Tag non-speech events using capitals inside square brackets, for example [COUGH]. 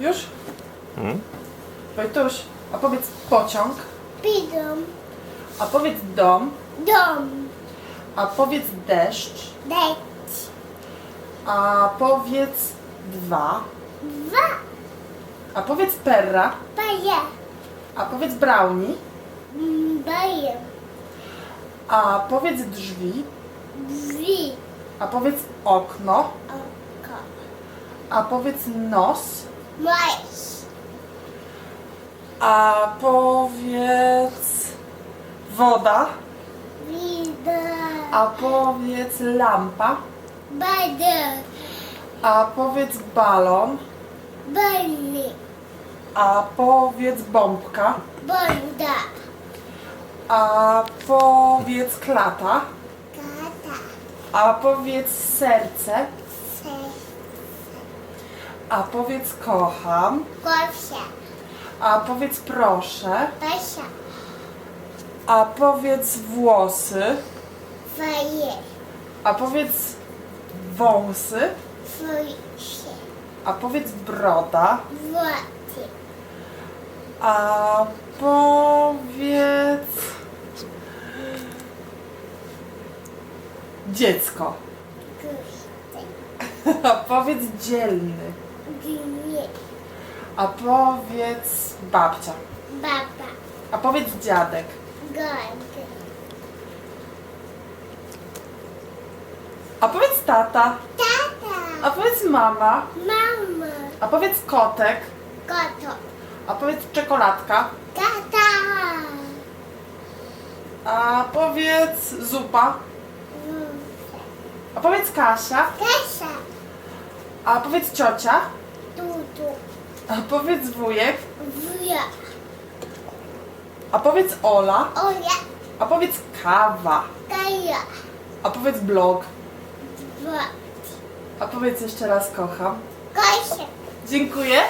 Już? Mm? Wojtuś, a powiedz pociąg, Bidum. a powiedz dom, Dom. a powiedz deszcz, Deć. a powiedz dwa, Dwa. a powiedz perra, Baje. a powiedz brownie, Mm, Baje. a powiedz drzwi, Drzwi. a powiedz okno, Oko. a powiedz nos, Majs. a powiedz woda, Wida. a powiedz lampa, Bade. a powiedz balon, Bani. a powiedz bombka, Bonda. a powiedz klata, Kata. a powiedz serce, Se. A powiedz kocham, Gorsia. a powiedz proszę, Basia. a powiedz włosy, Faje. a powiedz wąsy, Fujsie. a powiedz broda, Włoty. a powiedz dziecko, Gusty. [LAUGHS] a powiedz dzielny. A powiedz babcia, Baba. a powiedz dziadek, Gody. a powiedz tata, a Tata. powiedz mama, Mama. a powiedz kotek, Koto. a powiedz czekoladka, Tata. a powiedz zupa, a powiedz Kasia, Kasia. a powiedz ciocia, Tutu. A powiedz wujek, Wuja. a powiedz Ola, Oja. a powiedz kawa, Kaja. a powiedz blog, Dwa. a powiedz jeszcze raz kocham. Kasia. Dziękuję.